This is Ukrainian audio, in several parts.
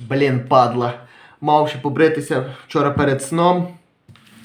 Блін, падла. Мав ще побритися вчора перед сном,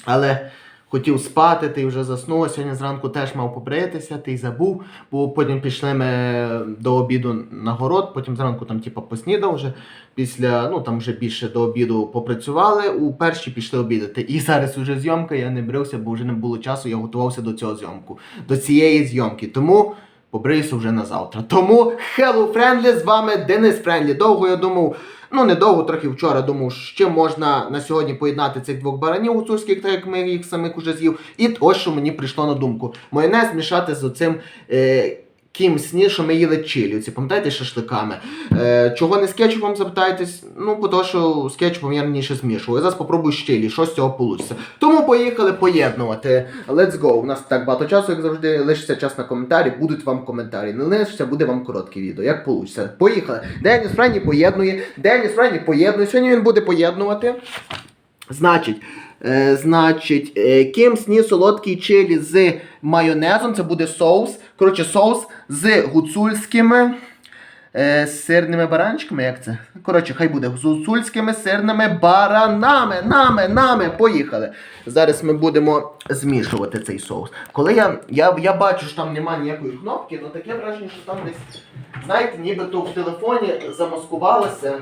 але хотів спати, ти вже заснув. Сьогодні зранку теж мав побритися, ти й забув. Бо потім пішли ми до обіду на город, потім зранку там типу, поснідав вже. Після, ну там вже більше до обіду попрацювали, у перші пішли обідати. І зараз уже зйомка, я не брився, бо вже не було часу, я готувався до цього зйомку, до цієї зйомки. Тому побриюся вже на завтра. Тому Hello Friendly, з вами Денис Френдлі. Довго я думав, ну не довго, трохи вчора думав, що можна на сьогодні поєднати цих двох баранів гуцульських, так як ми їх самих уже з'їв. І ось що мені прийшло на думку. Майонез мішати з оцим. Е- Кімсні, що ми їли чиліці, пам'ятаєте, шашликами. Е, чого не з кетчупом запитаєтесь? Ну, бо то, що з кетчупом я раніше змішував. Зараз попробую з чилі, що з цього вийде. Тому поїхали поєднувати. Let's go. У нас так багато часу, як завжди, лишиться час на коментарі, будуть вам коментарі. Не лишиться, буде вам коротке відео. Як вийде. Поїхали. Деніс Френі поєднує. Деніс Френі поєднує. Сьогодні він буде поєднувати. Значить, е, значить, е, кимсні солодкий чилі з майонезом. Це буде соус. Коротше, соус з гуцульськими е, сирними баранчиками. Як це? Коротше, хай буде з гуцульськими сирними баранами. Нами, нами. Поїхали. Зараз ми будемо змішувати цей соус. Коли я, я, я бачу, що там немає ніякої кнопки, ну таке враження, що там десь, знаєте, нібито в телефоні замаскувалося.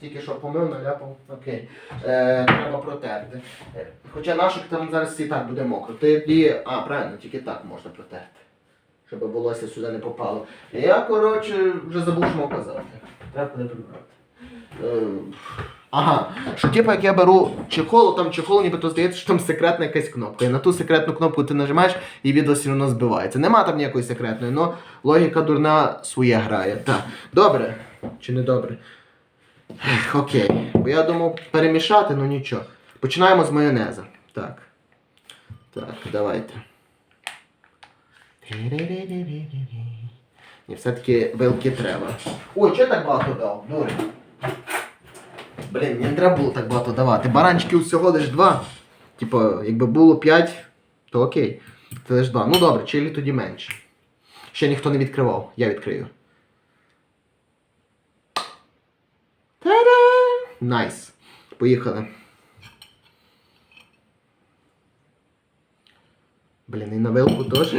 Тільки що помив, наляпав. Окей. Е, треба протерти. Е, Хоча наших там зараз і так буде мокро. Тоді. А, правильно, тільки так можна протерти. Щоб волосся сюди не попало. Я, коротше, вже забув, що мав казати. Треба буде прибрати. Е, Ага, що типу, як я беру чехол, там чехол, нібито здається, що там секретна якась кнопка. І на ту секретну кнопку ти нажимаєш, і відео все одно збивається. Нема там ніякої секретної, але логіка дурна своє грає. Так. Добре. Чи не добре? Ех, Окей. Бо я думав перемішати, ну нічого. Починаємо з майонеза. Так. Так, давайте. Ні, все-таки вилки треба. Ой, чого так багато дав? Дурень. Блін, не треба було так багато давати. Баранчиків всього лиш два. Типу, якби було п'ять, то окей. Це лиш два. Ну добре, чилі тоді менше. Ще ніхто не відкривав. Я відкрию. Найс. Поїхали. Блін, і на вилку теж.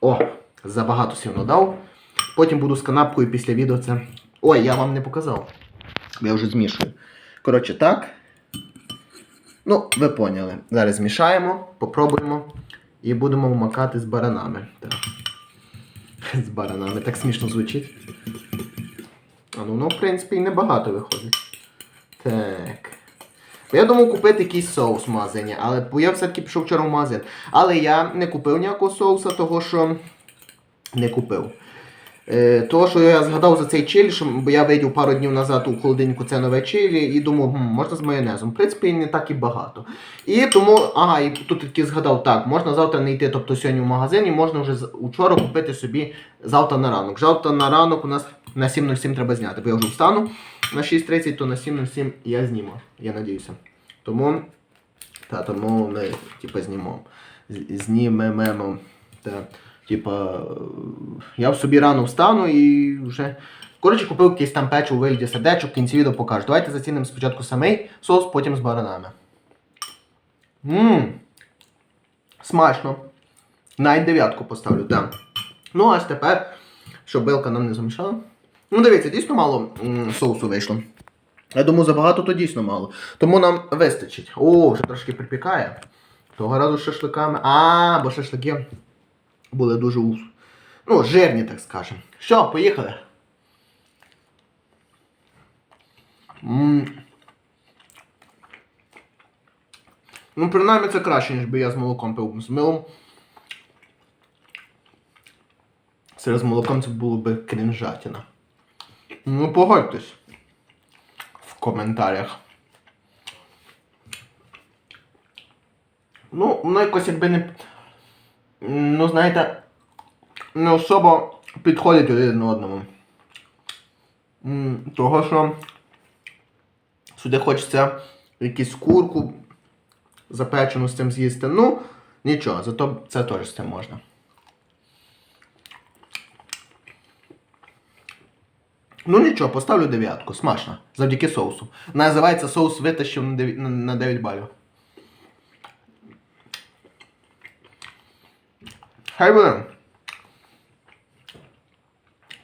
О, забагато сильно дав. Потім буду з канапкою після відео це. Ой, я вам не показав. Я вже змішую. Коротше, так. Ну, ви поняли. Зараз змішаємо, попробуємо і будемо вмакати з баранами. Так. З баранами. Так смішно звучить. А ну, ну, в принципі, і небагато виходить. Так. Я думав купити якийсь соус мазання, але бо я все-таки пішов вчора в магазин. Але я не купив ніякого соуса, того що не купив. Е, того, що я згадав за цей чилі, що я видів пару днів назад у холодильнику це нове чилі і думав, «Хм, можна з майонезом. В принципі, не так і багато. І тому, ага, і тут таки згадав, так, можна завтра не йти, тобто сьогодні в магазині, можна вже учора купити собі завтра на ранок. Завтра на ранок у нас на 7.07 треба зняти, бо я вже встану на 6.30, то на 7.07 я зніму, я надіюся. Тому, та, тому ми, типу, знімемо. Знімемо. Та, типа, я в собі рано встану і вже. Коротше, купив якийсь там печиво у вигляді сердечок, в кінці відео покажу. Давайте зацінимо спочатку самий соус, потім з баранами. Ммм. Смачно. Навіть дев'ятку поставлю, так. Ну, аж тепер, щоб билка нам не замішала. Ну, дивіться, дійсно мало соусу вийшло. Я думаю, забагато то дійсно мало. Тому нам вистачить. О, вже трошки припікає. Того разу з шашликами. А, бо шашлики були дуже ну, жирні, так скажемо. Що, поїхали? Ну, принаймні це краще, ніж би я з молоком пив з милом. Це з молоком це було би крінжатіна. Ну, погодьтесь в коментарях. Ну, воно якось якби не. Ну, знаєте, не особо підходять один одному. Того, що сюди хочеться якусь курку запечену з цим з'їсти. Ну, нічого, зато це теж з цим можна. Ну нічого, поставлю дев'ятку. Смачно. Завдяки соусу. Називається соус витащив на 9 балів. Хай буде.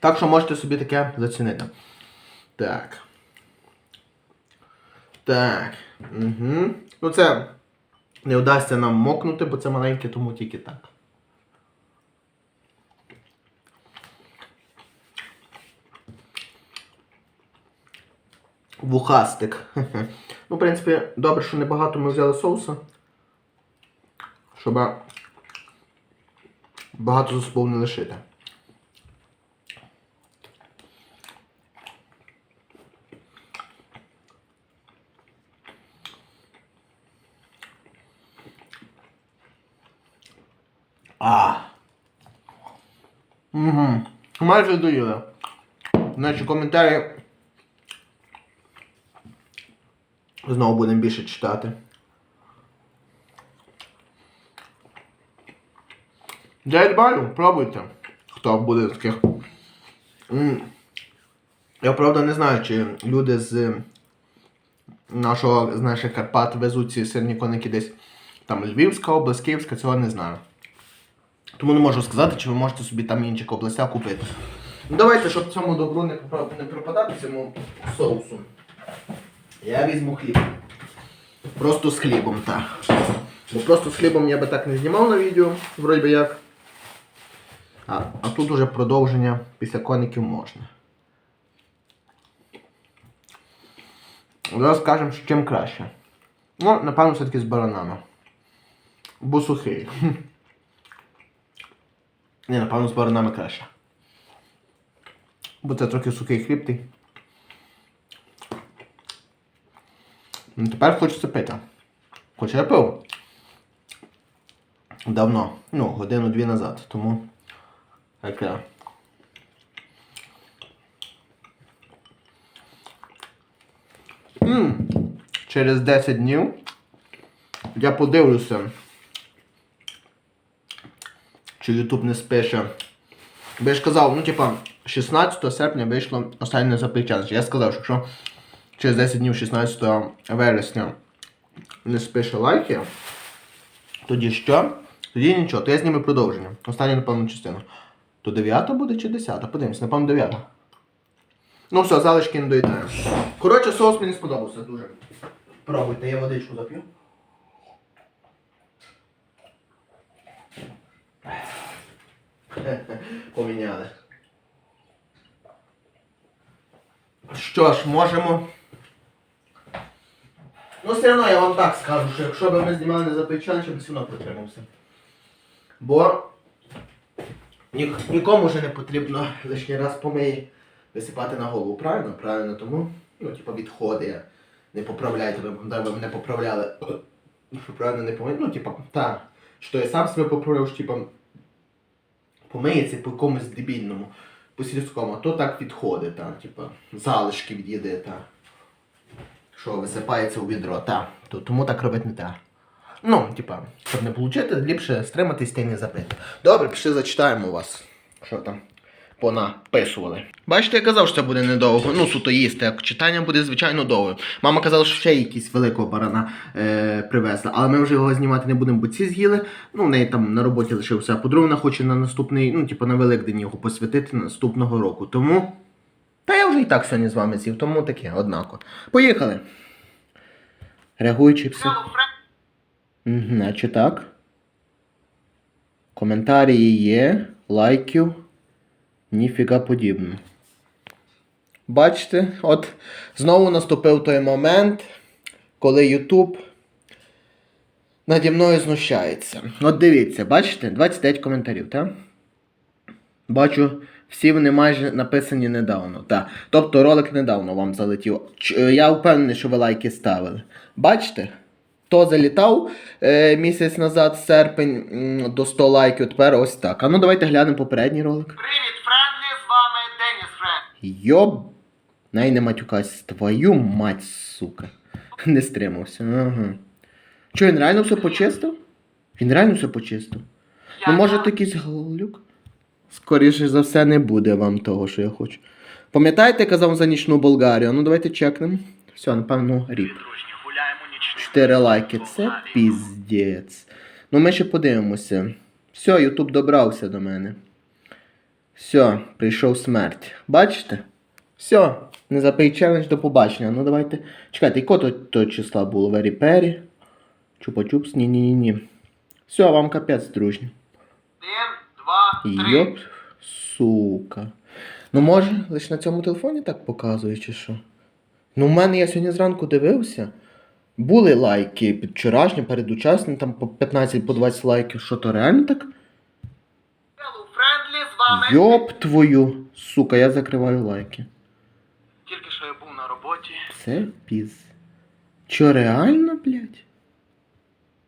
Так що можете собі таке зацінити. Так. Так. Угу. Ну це не вдасться нам мокнути, бо це маленьке, тому тільки так. Вухастик. Ну, в принципі, добре, що небагато ми взяли соуса. Щоб багато собою не лишити. А. Угу. Майже доїли. Значить, коментарі знову будемо більше читати. Дев'ять балів, пробуйте. Хто буде з таких. Я правда не знаю, чи люди з нашого з наших Карпат везуть ці сирні коники десь там Львівська область, Київська, цього не знаю. Тому не можу сказати, чи ви можете собі там інших областях купити. Ну, давайте, щоб цьому добру не, не пропадати цьому соусу. Я візьму хліб. Просто з хлібом, так. Бо просто з хлібом я би так не знімав на відео, вроді би як. А, а тут уже продовження після коників можна. Зараз скажемо, що чим краще. Ну, напевно, все-таки з баранами. Бо сухий. Ні, напевно, з баранами краще. Бо це трохи сухий хліб. Ну, тепер хочеться пити. Хоча я пив. Давно. Ну, годину-дві назад. Тому. Таке. М, Через 10 днів я подивлюся, чи YouTube не спише. Бо я ж казав, ну типа 16 серпня вийшло останнє запитання. Я сказав, що через 10 днів 16 вересня не спише лайки, тоді що? Тоді нічого, то я зніму продовження. Останню, напевно, частину. То 9 буде чи 10? Подивимось, напевно, 9. Ну все, залишки не доїдаємо. Коротше, соус мені сподобався дуже. Пробуйте, я водичку зап'ю. Поміняли. Що ж, можемо. Ну, все одно я вам так скажу, що якщо б ми знімали не запечен, щоб все одно протримався. Бо нікому вже не потрібно лишній раз помиї висипати на голову, правильно? Правильно, тому, ну, типу, відходи. Не поправляйте, ви мене поправляли. Правильно не помиє. Ну, типу, так. Що я сам себе поправив, що типу, помиється по якомусь дебільному, по сільському, то так відходи, там, типу, залишки від їди, так. Що висипається у відро, так. То, тому так робити не треба. Ну, типа, щоб не отримати, ліпше стриматись та й не запити. Добре, пішли зачитаємо вас. Що там понаписували. Бачите, я казав, що це буде недовго. Ну, суто їсти, як читання буде звичайно довго. Мама казала, що ще якийсь великого барана е, привезла, але ми вже його знімати не будемо, бо ці з'їли. Ну, в неї там на роботі лишився. А хоче на наступний, ну, типу, на Великдень його посвятити наступного року. Тому. Та я вже і так сьогодні з вами з'їв, тому таке, однако. Поїхали. Реагуючи все. Наче так. Коментарі є, лайків. Ніфіга подібно. Бачите, от знову наступив той момент, коли Ютуб наді мною знущається. От дивіться, бачите, 29 коментарів, так? Бачу, всі вони майже написані недавно. Так. Тобто ролик недавно вам залетів. Я впевнений, що ви лайки ставили. Бачите? Хто залітав е, місяць назад, серпень, м, до 100 лайків, тепер ось так. А ну давайте глянемо попередній ролик. Привіт, Френдлі, з вами Деніс Френд. Йоб. Най не матюкась. Твою мать, сука. Не стримався. Ага. Що, він реально все почистив? Він реально все почистив. Ну, може, то якийсь глюк? Скоріше за все, не буде вам того, що я хочу. Пам'ятаєте, я казав за нічну Болгарію? Ну давайте чекнемо. Все, напевно, ріп. Нічний. 4 лайки. Це піздець. Ну ми ще подивимося. Все, Ютуб добрався до мене. Все, прийшов смерть. Бачите? Все, не запий челендж до побачення. Ну давайте. Чекайте, яко то, то числа було? Вері Пері. Чупа-чупс, ні-ні-ні. Все, вам капець, дружні. Один, два, три. Йоп, сука. Ну може, лише на цьому телефоні так показує, чи що? Ну, в мене я сьогодні зранку дивився. Були лайки під вчорашнім, передучасним, там по 15 по 20 лайків. Що то реально так? Йоп твою. Сука, я закриваю лайки. Тільки що я був на роботі. Це піз. Чо реально, блядь?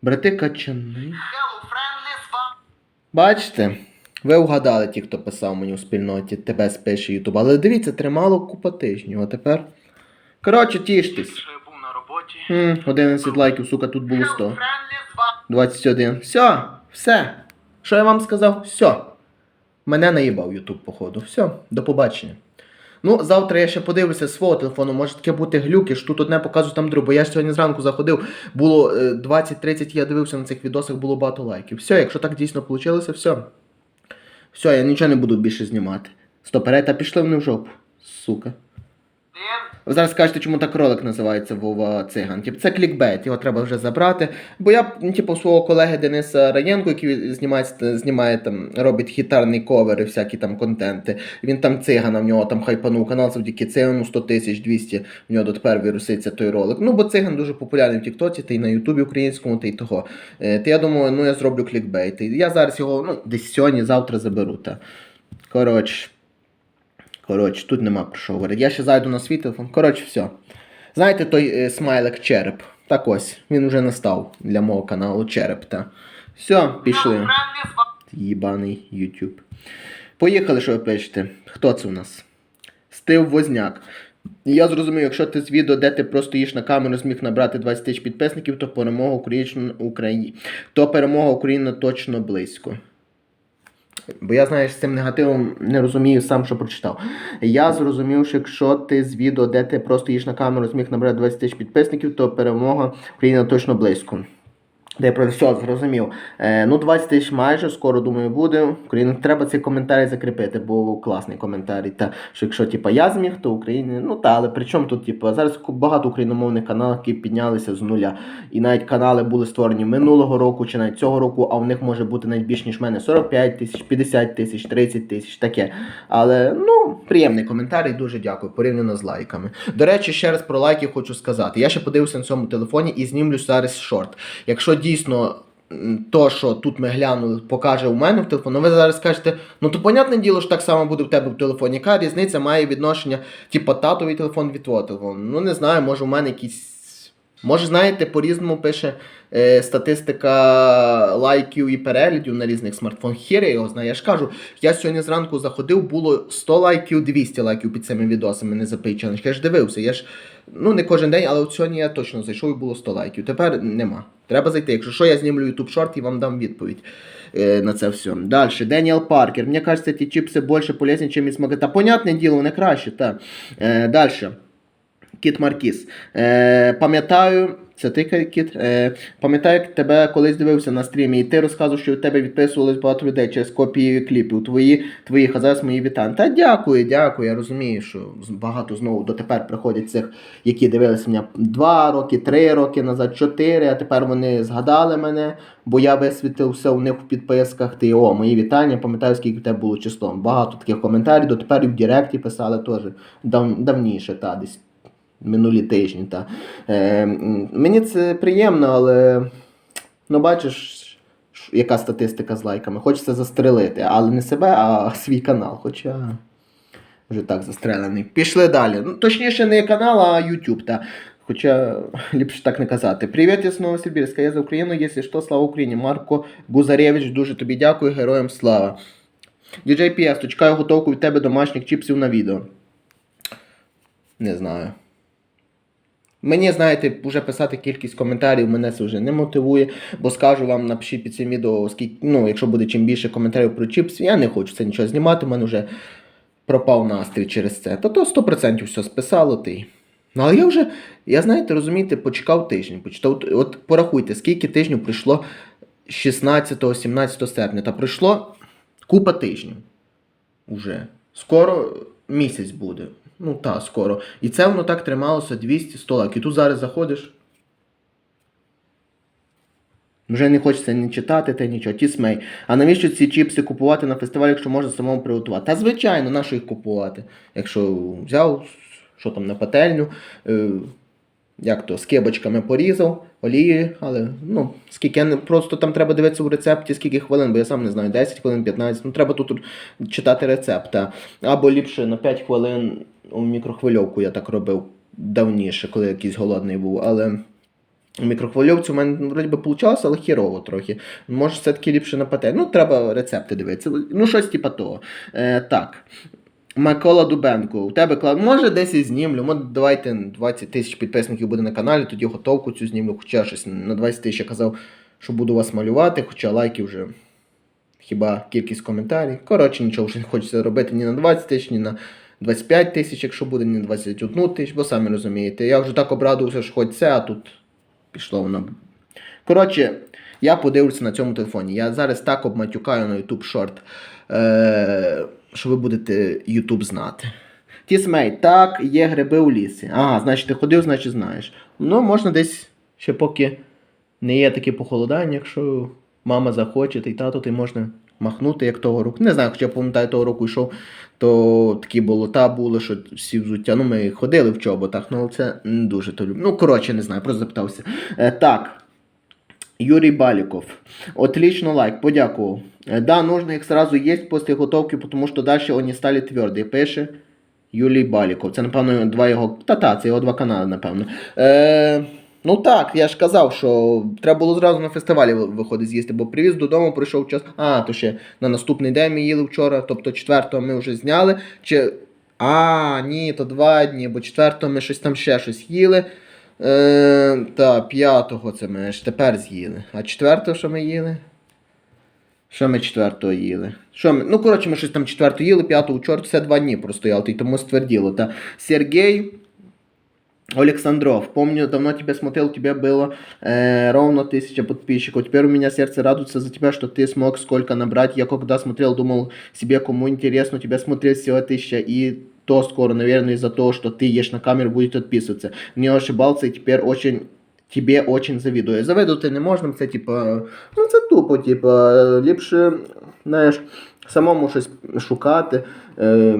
Брати качани. Бачите, ви вгадали ті, хто писав мені у спільноті, тебе спише Ютуб. Але дивіться, тримало купа тижнів, а тепер. Коротше, тіштесь. Роботі. М, 11 лайків, сука, тут було 100. Friendly, з вами. 21. Все, все. Що я вам сказав? Все. Мене наїбав Ютуб, походу. Все, до побачення. Ну, завтра я ще подивлюся з свого телефону, може таке бути глюки, що тут одне показую, там друге. Бо я ж сьогодні зранку заходив, було е, 20-30, я дивився на цих відосах, було багато лайків. Все, якщо так дійсно вийшло, все. Все, я нічого не буду більше знімати. Стопере, та пішли вони в жопу. Сука. Ви зараз скажете, чому так ролик називається Вова Циган. Типу, це клікбейт, його треба вже забрати. Бо я, типу, свого колеги Дениса Раєнко, який знімає, знімає там, робить гітарний ковер і всякі там контенти. Він там цигана, в нього там хайпанув канал завдяки цигану 100 тисяч 200, в нього дотепер вируситься той ролик. Ну, бо циган дуже популярний в Тіктоці, та й на Ютубі українському, та й того. Е, Та я думаю, ну я зроблю клікбейт. Я зараз його ну, десь сьогодні, завтра заберу. Та. Коротше. Коротше, тут нема про що говорити. Я ще зайду на свій телефон. Коротше, все. Знаєте той е, смайлик череп? Так ось, він уже настав для мого каналу череп. Та. Все, пішли. Їбаний YouTube. Поїхали, що ви пишете. Хто це у нас? Стив Возняк. Я зрозумів, якщо ти з відео, де ти просто їш на камеру, зміг набрати 20 тисяч підписників, то перемога України. То перемога України точно близько. Бо я, знаєш, з цим негативом не розумію сам, що прочитав. Я зрозумів, що якщо ти з відео, де ти просто їш на камеру, зміг набрати 20 тисяч підписників, то перемога Україна точно близько. Де про все зрозумів. Е, ну, 20 тисяч майже, скоро думаю, буде. Україна треба цей коментарі закріпити, бо класний коментарій. Та що якщо типа я зміг, то Україні. Ну та, але при чому тут, типа, зараз багато україномовних каналів, які піднялися з нуля. І навіть канали були створені минулого року чи навіть цього року, а в них може бути навіть більш ніж мене 45 тисяч, 50 тисяч, 30 тисяч, таке. Але ну, приємний коментарій, дуже дякую, порівняно з лайками. До речі, ще раз про лайки хочу сказати. Я ще подивився на цьому телефоні і знімлю зараз шорт. Якщо дійсно. То, що тут ми глянули, покаже у мене в телефоні, ну ви зараз скажете, ну то понятне діло, що так само буде в тебе в телефоні. Яка різниця має відношення, типу, татовий телефон від твого телефону? Ну не знаю, може у мене якісь. Може, знаєте, по-різному пише е, статистика лайків і переглядів на різних смартфонах. Хір я його знаю. Я ж кажу, я сьогодні зранку заходив, було 100 лайків, 200 лайків під цими відосами, не запий. Я ж дивився. Я ж ну не кожен день, але от сьогодні я точно зайшов і було 100 лайків. Тепер нема. Треба зайти. Якщо що, я знімлю YouTube шорт і вам дам відповідь е, на це все. Далі. Деніел Паркер. Мені кажеться, ті чіпси більше полезні, ніж магазину. Та понятне діло, вони краще. Е, Далі. Кіт Маркіс. Е, пам'ятаю, це ти кіт. Е, пам'ятаю, як тебе колись дивився на стрімі, і ти розказував, що від тебе відписувались багато людей через копії кліпів. Твої, твої хазас, мої вітання. Та дякую, дякую. Я розумію, що багато знову дотепер приходять цих, які дивилися мене два роки, три роки назад, чотири, а тепер вони згадали мене, бо я висвітився у них в підписках. Ти о, мої вітання, пам'ятаю, скільки в тебе було числом. Багато таких коментарів, дотепер і в Директі писали теж дав, давніше, та десь минулі тижні. Та. Е, мені це приємно, але ну бачиш, яка статистика з лайками. Хочеться застрелити, але не себе, а свій канал. Хоча вже так застрелений. Пішли далі. Ну, точніше, не канал, а YouTube. Та. Хоча ліпше так не казати. Привіт із Новосибірська. Я за Україну, якщо що, слава Україні. Марко Гузаревич, дуже тобі дякую, героям слава. DJ PS, чекаю готовку від тебе домашніх чіпсів на відео. Не знаю. Мені, знаєте, вже писати кількість коментарів мене це вже не мотивує, бо скажу вам, напишіть під цим відео, скільки, ну, якщо буде чим більше коментарів про чіпс, я не хочу це нічого знімати, у мене вже пропав настрій через це. Та то 100% все списало ти. Ну, але я вже, я знаєте, розумієте, почекав тиждень. Почитав, от порахуйте, скільки тижнів прийшло 16-17 серпня. Та пройшло купа тижнів. Уже. Скоро місяць буде. Ну так, скоро. І це воно так трималося 200-100 лак. І тут зараз заходиш. Вже не хочеться ні читати та нічого. ті смей. А навіщо ці чіпси купувати на фестивалі, якщо можна самому приготувати? Та звичайно, на що їх купувати? Якщо взяв, що там на пательню, е, як то, з кибочками порізав, олії, але ну, скільки я просто там треба дивитися в рецепті, скільки хвилин, бо я сам не знаю, 10 хвилин, 15. Ну треба тут читати рецепт. Або ліпше на 5 хвилин у мікрохвильовку я так робив давніше, коли якийсь голодний був. Але у мікрохвильовці у мене вроді би вийшло, але хірово трохи. Може, все-таки ліпше на пательню. Ну, треба рецепти дивитися. Ну, щось типа того. Е, так. Микола Дубенко, у тебе клад. Може десь і знімлю. Може, давайте 20 тисяч підписників буде на каналі, тоді готовку цю знімлю. Хоча щось на 20 тисяч я казав, що буду вас малювати, хоча лайків вже хіба кількість коментарів. Коротше, нічого вже не хочеться робити ні на 20 тисяч, ні на 25 тисяч, якщо буде, ні на 21 тисяч, бо самі розумієте. Я вже так обрадувався, що хоч це, а тут пішло воно. Коротше, я подивлюся на цьому телефоні. Я зараз так обматюкаю на YouTube Short, е- що ви будете YouTube знати. Тісмей, так, є гриби у лісі. Ага, значить, ти ходив, значить знаєш. Ну, можна десь ще поки не є таке похолодання, якщо мама захоче, й тато, ти можна махнути, як того року. Не знаю, хоча я пам'ятаю, того року йшов, то такі болота були, що всі взуття. Ну, ми ходили в чоботах, ну але це не дуже то люблю. Ну, коротше, не знаю, просто запитався. Е, так. Юрий Баликов. Отлично лайк, подякував. Е, Да, нужно их сразу есть после готовки, потому что дальше они стали тверді. Пише Юрій Баліков. Це, напевно, два його. Та-та, це його два канали, напевно. Е, ну так, я ж казав, що треба було зразу на фестивалі ви- виходить з'їсти, бо привіз додому, прийшов час. А, то ще на наступний день ми їли вчора, тобто четвертого ми вже зняли. Чи... А, ні, то два дні, бо четвертого ми щось там ще щось їли. Е, та, п'ятого це ми ж тепер з'їли. А четвертого що ми їли? Що ми четвертого їли? Що ми? Ну, коротше, ми щось там четвертого їли, п'ятого чорт, все два дні простоял, і тому стверділо. Та Сергій Александров, помню, давно тебя смотрел, у тебя было э, ровно тысяча подписчиков. Теперь у меня сердце радуется за тебя, что ты смог сколько набрать. Я когда смотрел, думал себе, кому интересно, тебя смотреть всего тысяча. И то скоро, наверное, из-за того, что ты ешь на камеру, будет отписываться. Не ошибался, и теперь очень тебе очень завидую. Завидувати не можна, це типа, ну це тупо, типа, ліпше, знаєш, самому щось шукати. Е,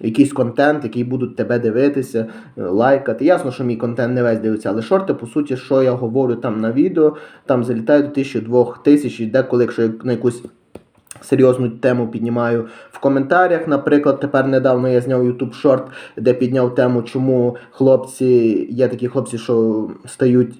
якийсь контент, який будуть тебе дивитися, лайкати. Ясно, що мій контент не весь дивиться, але шорти, по суті, що я говорю там на відео, там залітають до 1000 тисяч, і деколи, якщо на якусь серйозну тему піднімаю в коментарях. Наприклад, тепер недавно я зняв YouTube шорт, де підняв тему, чому хлопці, є такі хлопці, що стають.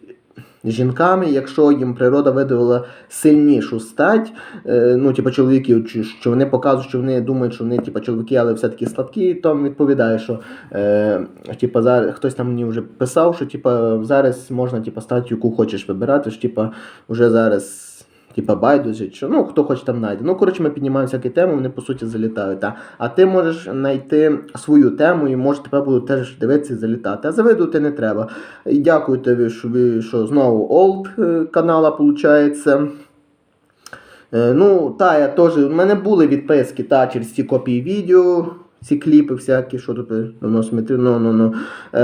Жінками, якщо їм природа видавила сильнішу стать, е, ну, типу, чоловіків, що вони показують, що вони думають, що вони типу, чоловіки, але все-таки слабкі, то відповідає, що е, типу, зараз хтось там мені вже писав, що типу, зараз можна типу, стать, яку хочеш вибирати, що типу, вже зараз. Типа байдуже, що ну хто хоче там знайде. Ну, коротше, ми піднімаємо всякі теми, вони по суті залітають. Та. А ти можеш знайти свою тему і може тебе будуть теж дивитися і залітати. А завидувати не треба. І дякую тобі, що ви що знову олд е, канала виходить. Е, ну, та, я теж. У мене були відписки та, через ці копії відео, ці кліпи всякі, що тут давно смотрю, ну, ну, ну. Е,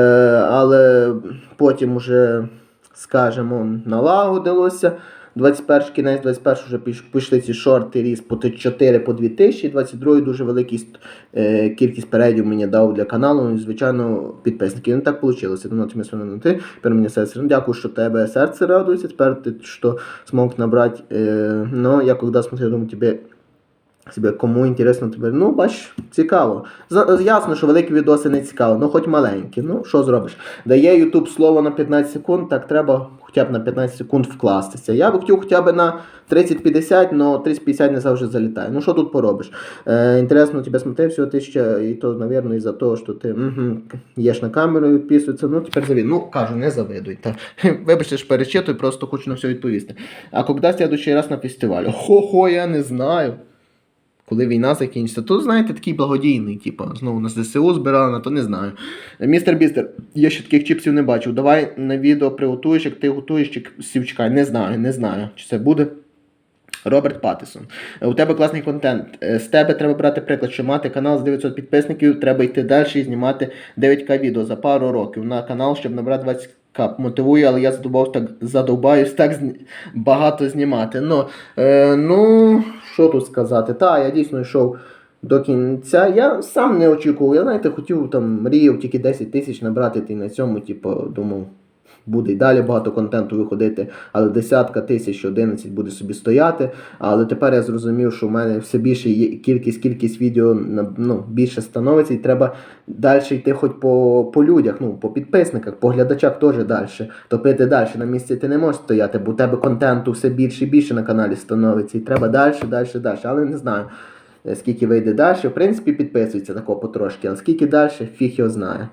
але потім уже, скажімо, налагодилося. 21 кінець 21 вже піш- пішли ці шорти ріс по 4 по 2 тисячі, 22 дуже великий е, кількість передів мені дав для каналу, ну, і, звичайно, підписників. Не так вийшло. Ну, ти на ти, тепер мені серце. Ну, дякую, що тебе серце радується, тепер ти що смог набрати. Е, ну, я коли смотрел, думаю, тебе себе кому інтересно тебе. Ну, бач, цікаво. Ясно, що великі відоси не цікаво, ну хоч маленькі. Ну, що зробиш? Дає YouTube слово на 15 секунд, так треба хоча б на 15 секунд вкластися. Я би хотів хоча б на 30-50, але 30-50 не завжди залітає. Ну, що тут поробиш? Е, інтересно, тебе смотрев всього тисяча, і то, мабуть, із-за того, що ти угу, єш на камеру і відписується. Ну, тепер завідуй. Ну, кажу, не завидуй. Та. Вибачте, що перечитую, просто хочу на все відповісти. А коли следующий раз на фестиваль? Хо-хо, я не знаю. Коли війна закінчиться, то знаєте, такий благодійний, типу, знову на ЗСУ збирали, на то не знаю. Містер Бістер, я ще таких чіпсів не бачив. Давай на відео приготуєш, як ти готуєш чіпсів, чекай. Не знаю, не знаю, чи це буде. Роберт Паттисон. У тебе класний контент. Е, З тебе треба брати приклад, що мати канал з 900 підписників, треба йти далі і знімати 9К відео за пару років на канал, щоб набрати 20К. Мотивую, але я задовбав так, задовбаюсь так багато знімати. Ну, е, ну, що тут сказати? Та, я дійсно йшов до кінця. Я сам не очікував. Я знаєте, хотів там мріяв тільки 10 тисяч набрати ти на цьому, типу, думав. Буде і далі багато контенту виходити, але десятка тисяч, 11 буде собі стояти. Але тепер я зрозумів, що в мене все більше є кількість, кількість відео ну, більше становиться, і треба далі йти хоч по, по людях, ну, по підписниках, по глядачах теж далі. Топити далі. На місці ти не можеш стояти, бо у тебе контенту все більше і більше на каналі становиться. І треба далі, далі, далі. Але не знаю. е, Скільки вийде далі, в принципі, підписується тако потрошки, але скільки далі, фіг його знає.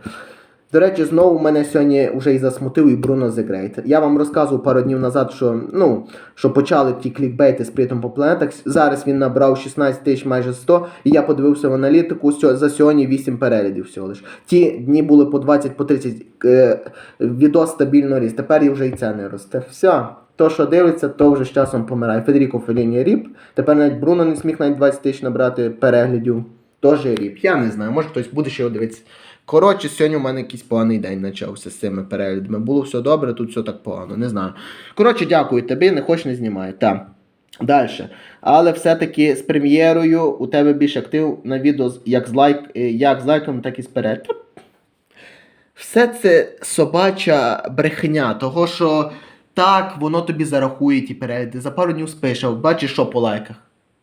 До речі, знову мене сьогодні вже і засмутив і Бруно The. Я вам розказував пару днів назад, що ну що почали ті клікбейти з притом по планетах. Зараз він набрав 16 тисяч майже 100, і я подивився в аналітику за сьогодні 8 переглядів всього лиш. Ті дні були по 20 по 30 е, відос стабільно ріс. Тепер і вже і це не росте. Все. То, що дивиться, то вже з часом помирає. Федеріко Феліні ріп. Тепер навіть Бруно не зміг навіть 20 тисяч набрати переглядів. Теж ріп. Я не знаю, може хтось буде ще дивитися. Коротше, сьогодні у мене якийсь поганий день почався з цими переглядами. Було все добре, тут все так погано, не знаю. Коротше, дякую тобі, не хоч не знімай. Так. Далі. Але все-таки з прем'єрою у тебе більш актив на відео як з, лайк, е, як з лайком, так і з переглядом. Все це собача брехня, того що так, воно тобі зарахує ті перегляди. За пару днів спише, от бачиш, що по лайках.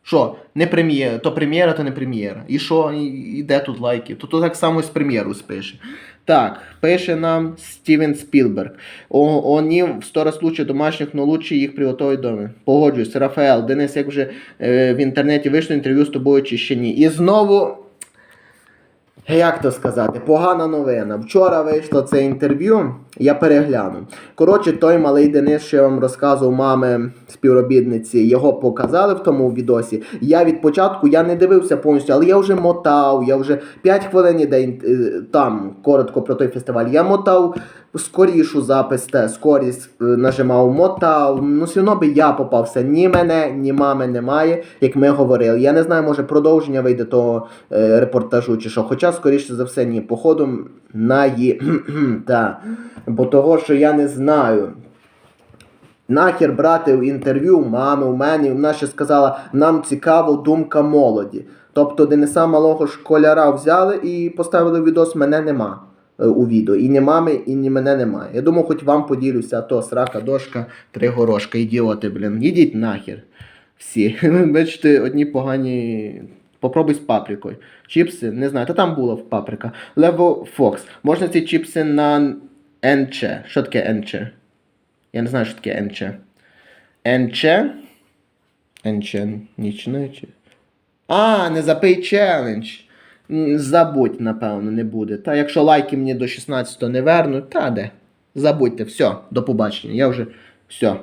Що, не прем'єра, то прем'єра, то не прем'єра. І що, і, і де тут лайки? То, то так само і з прем'єру спише. Так, пише нам Стівен Спілберг. О, они в сто раз лучше домашніх, но лучше їх приготовить дома. Погоджуюсь, Рафаел, Денис, як вже е, в інтернеті вийшло інтерв'ю з тобою чи ще ні. І знову як то сказати, погана новина. Вчора вийшло це інтерв'ю, я перегляну. Коротше, той малий Денис, що я вам розказував мами співробітниці, його показали в тому відосі. Я від початку я не дивився повністю, але я вже мотав, я вже 5 хвилин іде е, там коротко про той фестиваль. Я мотав скорішу запис, те, скорість е, нажимав, мотав. Ну, все одно би я попався. Ні мене, ні мами немає, як ми говорили. Я не знаю, може продовження вийде того е, репортажу чи що. Хоча, скоріше за все, ні. Походу на ї. та. Бо того, що я не знаю. Нахер брати в інтерв'ю мами у мене, вона ще сказала, нам цікава думка молоді. Тобто Дениса малого школяра взяли і поставили відос, мене нема у відео. І ні мами, і ні мене немає. Я думав, хоч вам поділюся, а то срака, дошка, три горошка, ідіоти, блін. Їдіть нахер. Всі. Бачите, одні погані. Попробуй з паприкою. Чіпси, не знаю, та там була паприка. Лево Фокс. Можна ці чіпси на НЧ. Що таке НЧ? Я не знаю, що таке НЧ. НЧ. НЧ. Нічне. А, не запий челендж. Забудь, напевно, не буде. Та якщо лайки мені до 16 не вернуть, та де. Забудьте, все, до побачення. Я вже все.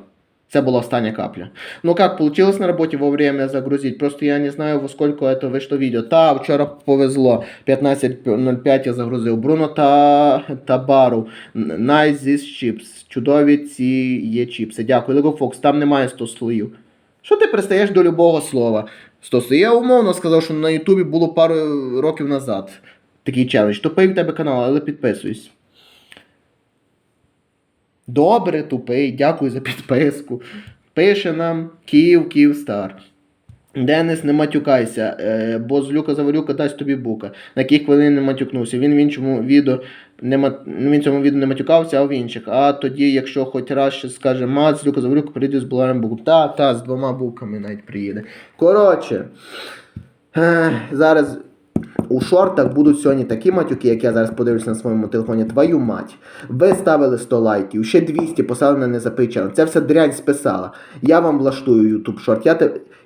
Це була остання капля. Ну как, получилось на работе вовремя загрузить? Просто я не знаю, во сколько это вышло видео. Та, вчора повезло. 15.05 я загрузив. Бруно та Табару. These chips. Чудові ці є чіпси. Дякую. Lego Fox, там немає 100 слоїв. Що ти пристаєш до любого слова? 100 слоїв. Я умовно сказав, що на Ютубі було пару років назад. Такий челендж. Тупий в тебе канал, але підписуюсь. Добре, тупий, дякую за підписку. Пише нам Київ, Київстар. Денис, не матюкайся, е, бо з Люка Заварюка дасть тобі бука. На яких хвилин не матюкнувся. Він в іншому відео не мат... він цьому відео не матюкався, а в інших. А тоді, якщо хоч раз ще скаже мат, з Люка Заварюка прийде з буларем буком. Та, та, з двома буками навіть приїде. Коротше, е, зараз у шортах будуть сьогодні такі матюки, як я зараз подивлюся на своєму телефоні. Твою мать. Ви ставили 100 лайків, ще 200 поставили на незапичено. Це все дрянь списала. Я вам влаштую YouTube шорт. Я,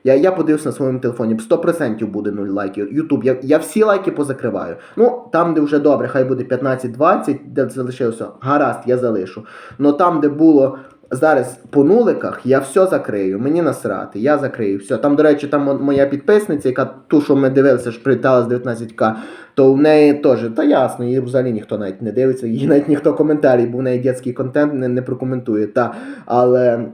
я, я подивився на своєму телефоні. 100% буде 0 лайків. YouTube, я, я всі лайки позакриваю. Ну, там, де вже добре, хай буде 15-20, де залишилося. Гаразд, я залишу. Но там, де було зараз по нуликах я все закрию, мені насрати, я закрию все. Там, до речі, там моя підписниця, яка ту, що ми дивилися, що привітала з 19к, то в неї теж, та ясно, її взагалі ніхто навіть не дивиться, їй навіть ніхто коментарі, бо в неї дитячий контент не, не прокоментує. Та, але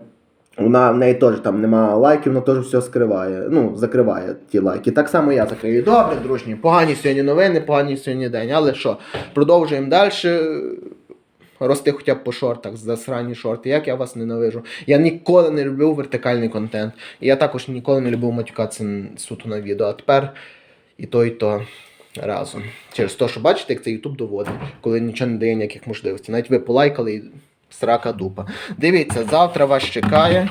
вона в неї теж там немає лайків, вона теж все скриває. Ну, закриває ті лайки. Так само я закрию. Добре, дружні, погані сьогодні новини, погані сьогодні день. Але що, продовжуємо далі. Рости хоча б по шортах, засрані шорти. Як я вас ненавижу. Я ніколи не любив вертикальний контент. І я також ніколи не любив матюкатися суто на відео. А тепер і то, і то разом. Через те, що бачите, як це Ютуб доводить, коли нічого не дає ніяких можливостей. Навіть ви полайкали і срака дупа. Дивіться, завтра вас чекає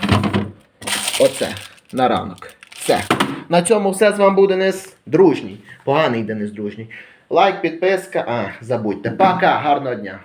оце на ранок. Все. На цьому все з вами був Денис Дружній. Поганий Денис Дружній. Лайк, підписка. А, забудьте. Пока, гарного дня.